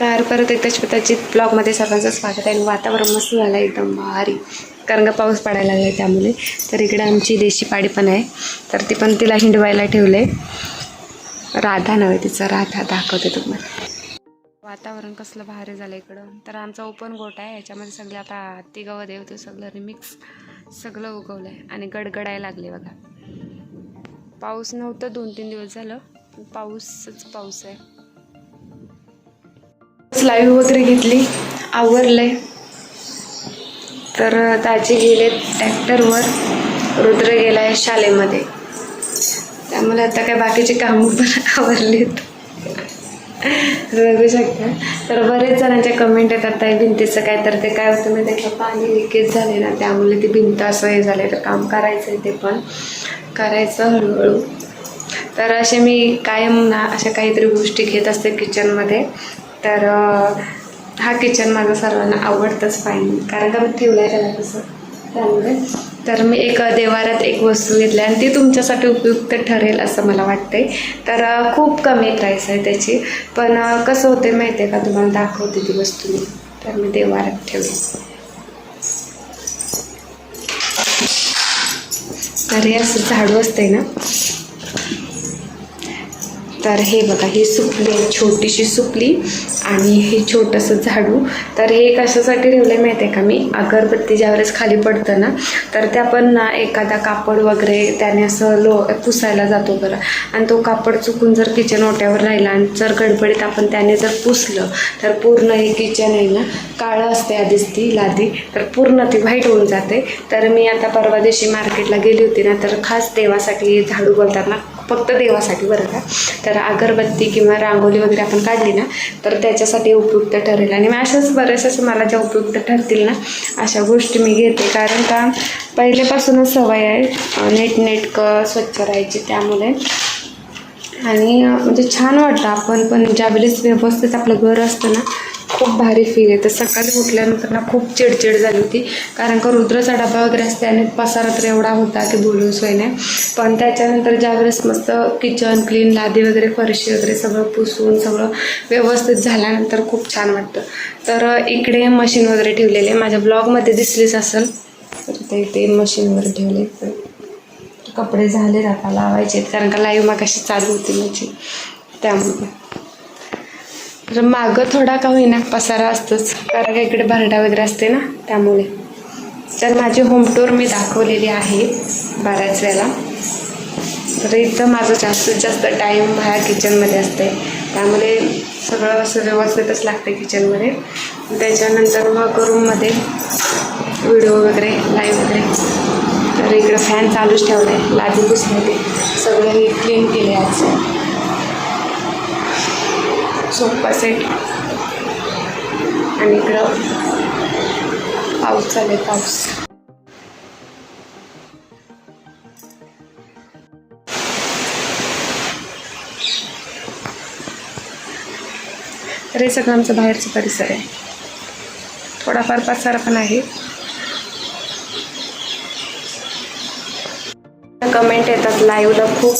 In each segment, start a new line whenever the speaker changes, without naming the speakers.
तर परत एकदा स्वतःची ब्लॉगमध्ये सर्वांचं स्वागत आहे. आणि वातावरण मस्त झालं आहे एकदम भारी. कारण का पाऊस पडायला लागला आहे त्यामुळे. तर इकडे आमची देशी पाडी पण आहे. तर ती पण तिला हिंडवायला ठेवले राधा नव्हे तिचं. राधा दाखवते तुम्हाला. वातावरण कसलं भारी झालं इकडं. तर आमचा ओपन गोट आहे. याच्यामध्ये सगळे आता हत्ती गवत आहे ते सगळं रिमिक्स सगळं उगवलं आहे आणि गडगडायला लागले बघा. पाऊस नव्हतं. दोन तीन दिवस झालं. पाऊसच पाऊस आहे. लाईव्ह वगैरे घेतली. आवरलंय. तर दाजी गेले ट्रॅक्टरवर रुद्र गेला आहे शाळेमध्ये. त्यामुळे आता काय बाकीचे कामं पण आवरलीत. बघू शकता तर बरेच जणांच्या कमेंट येतात ताई भिंतीचं काय? तर ते काय होतं माहिती आहे का? पाणी लिकेज झाले ना त्यामुळे ती भिंत असं हे झाले तर काम करायचं आहे ते पण. करायचं हळूहळू. तर असे मी कायम ना अशा काहीतरी गोष्टी घेत असते किचनमध्ये तर हा किचन माझा सर्वांना आवडतंच फाईन कारण का मी ठेवला आहे त्याला तसं. त्यामुळे. तर मी एक देवारात एक वस्तू घेतली आणि ती तुमच्यासाठी उपयुक्त ठरेल असं मला वाटते तर खूप कमी प्राईस आहे त्याची. पण कसं होते माहिती आहे का? तुम्हाला दाखवते ती वस्तू मी. तर मी देवारात ठेवली. तर हे असं झाडू असते ना. तर हे बघा ही सुपली आहे छोटीशी सुपली आणि हे छोटंसं झाडू. तर हे कशासाठी ठेवलं आहे माहिती आहे का मी? अगरबत्ती ज्यावेळेस खाली पडतं ना तर ते आपण ना एखादा कापड वगैरे त्याने असं लो पुसायला जातो बरं. आणि तो कापड चुकून जर किचन ओट्यावर राहिला आणि जर गडबडीत आपण त्याने जर पुसलं तर पूर्ण हे किचन आहे ना काळं असते आधीच ती लादी तर पूर्ण ती व्हाईट होऊन जाते. तर मी आता परवा दिवशी मार्केटला गेली होती ना तर खास देवासाठी झाडू बोलतात ना फक्त देवासाठी बरं का? तर अगरबत्ती किंवा रांगोळी वगैरे आपण काढली ना तर त्याच्यासाठी उपयुक्त ठरेल. आणि मी अशाच बऱ्याचशा मला ज्या उपयुक्त ठरतील ना अशा गोष्टी मी घेते. कारण का पहिल्यापासूनच सवय आहे अं, नीटनेटकं स्वच्छ राहायची त्यामुळे. आणि म्हणजे छान वाटतं आपण पण ज्यावेळेस व्यवस्थित आपलं घर असतं ना खूप भारी फील येतं. सकाळी उठल्यानंतर ना खूप चिडचिड झाली होती. कारण का रुद्राचा डबा वगैरे असते आणि पसारा तर एवढा होता की बोलून सोय नाही. पण त्याच्यानंतर ज्यावेळेस मस्त किचन क्लीन लादी वगैरे फरशी वगैरे सगळं पुसून सगळं व्यवस्थित झाल्यानंतर खूप छान वाटतं. तर इकडे मशीन वगैरे ठेवलेले. माझ्या ब्लॉगमध्ये दिसलीच असेल. तर ते ते मशीनवर ठेवले. कपडे झाले आता लावायचे कारण का लाईव्ह मागाशी चालू होती माझी. त्यामुळे. तर मागं थोडा का होईना पसारा असतोच. कारण का इकडे भरडा वगैरे असते ना त्यामुळे. तर माझी होम टूर मी दाखवलेली आहे बऱ्याच वेळेला तर इथं माझं जास्तीत जास्त टाईम ह्या किचनमध्ये असते. त्यामुळे सगळं असं व्यवस्थितच लागते किचनमध्ये त्याच्यानंतर मग रूममध्ये व्हिडिओ वगैरे लाईव्ह वगैरे. तर इकडं फॅन चालूच ठेवला आहे लादी पुसण्यात सगळं हे क्लीन केले आज. सोपा सेट आणि इकडं पाऊस चालले पाऊस. तर हे सगळं आमचं बाहेरचं परिसर आहे. थोडाफार पसारा पण आहे. कमेंट येतात लाईव्हला खूप.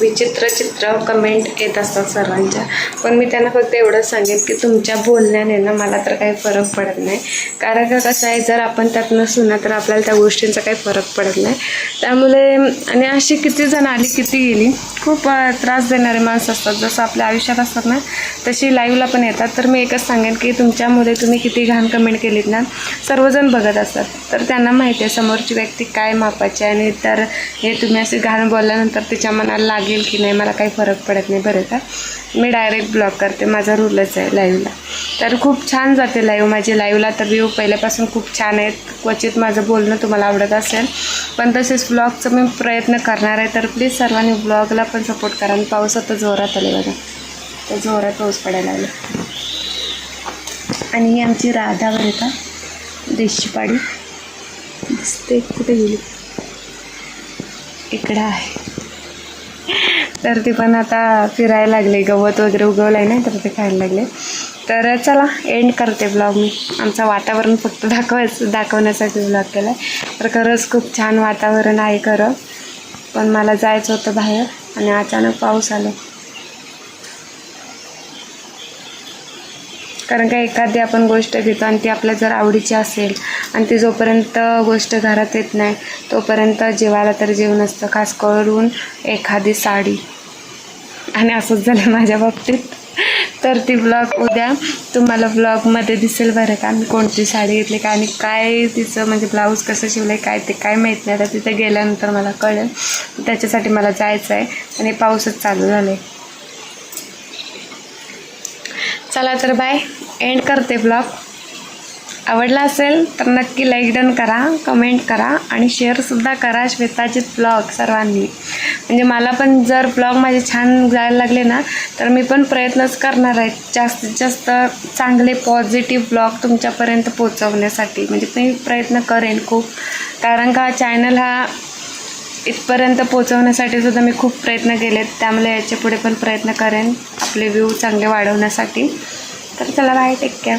विचित्र चित्र कमेंट येत असतात सर्वांच्या. पण मी त्यांना फक्त एवढंच सांगेन की तुमच्या बोलण्याने ना मला तर काही फरक पडत नाही. कारण का कसं आहे जर आपण त्यातनं सुना तर आपल्याला त्या गोष्टींचा काही फरक पडत नाही. त्यामुळे आणि अशी किती जण आली किती गेली खूप त्रास देणारे माणसं असतात. जसं आपल्या आयुष्यात असतात ना तशी लाईव्हला पण येतात. तर मी एकच सांगेन की तुमच्यामुळे तुम्ही किती घाण कमेंट केलीत ना सर्वजण बघत असतात. तर त्यांना माहिती आहे समोरची व्यक्ती काय मापाची आहे आणि तर हे तुम्ही असे घाण बोलल्यानंतर तिच्या मनाला लागेल की नाही मला काही फरक पडत नाही बरं का. मी डायरेक्ट ब्लॉक करते माझा रूलच आहे लाईव्हला तर खूप छान जाते लाईव्ह माझी लाईव्हला तर व्ह्यू पहिल्यापासून खूप छान आहेत. क्वचित माझं बोलणं तुम्हाला आवडत असेल. पण तसेच ब्लॉगचं मी प्रयत्न करणार आहे तर प्लीज सर्वांनी ब्लॉगला पण सपोर्ट करा. आणि पाऊस आता जोरात आले बघा. तर जोरात पाऊस पडायला लागला. आणि ही आमची राधावर आहे का? देशी दिसते कुठे गेली? इकडं आहे. तर ती पण आता फिरायला लागले. गवत वगैरे उगवलं आहे ना तर ते खायला लागले. तर चला एंड करते ब्लॉग मी. आमचं वातावरण फक्त दाखवायचं दाखवण्यासाठी ब्लॉग केला आहे तर खरंच खूप छान वातावरण आहे खरं. पण मला जायचं होतं बाहेर आणि अचानक पाऊस आला. कारण का एखादी आपण गोष्ट घेतो आणि ती आपल्या जर आवडीची असेल आणि ती जोपर्यंत गोष्ट घरात येत नाही तोपर्यंत जेवायला तर जेवण असतं खास करून एखादी साडी. आणि असंच झालं माझ्या बाबतीत. तर ती ब्लॉग उद्या तुम्हाला ब्लॉगमध्ये दिसेल बरं का मी कोणती साडी घेतली का आणि काय तिचं म्हणजे ब्लाऊज कसं शिवलं आहे काय ते काय माहीत नाही. आता तिथं गेल्यानंतर मला कळेल. त्याच्यासाठी मला जायचं आहे आणि पाऊसच चालू झालं आहे चला तर बाय एंड करते ब्लॉग आवडला असेल तर नक्की लाईक डन करा कमेंट करा आणि शेअरसुद्धा करा श्वेताचेच ब्लॉग सर्वांनी. म्हणजे मला पण जर ब्लॉग माझे छान जायला लागले ना तर मी पण प्रयत्नच करणार आहे जास्तीत जास्त चांगले पॉझिटिव्ह ब्लॉग तुमच्यापर्यंत पोचवण्यासाठी म्हणजे मी प्रयत्न करेन खूप. कारण का चॅनल हा इथपर्यंत पोचवण्यासाठी सुद्धा मी खूप प्रयत्न केलेत. त्यामुळे याच्यापुढे पण प्रयत्न करेन आपले व्ह्यू चांगले वाढवण्यासाठी. तर चला बाय टेक केअर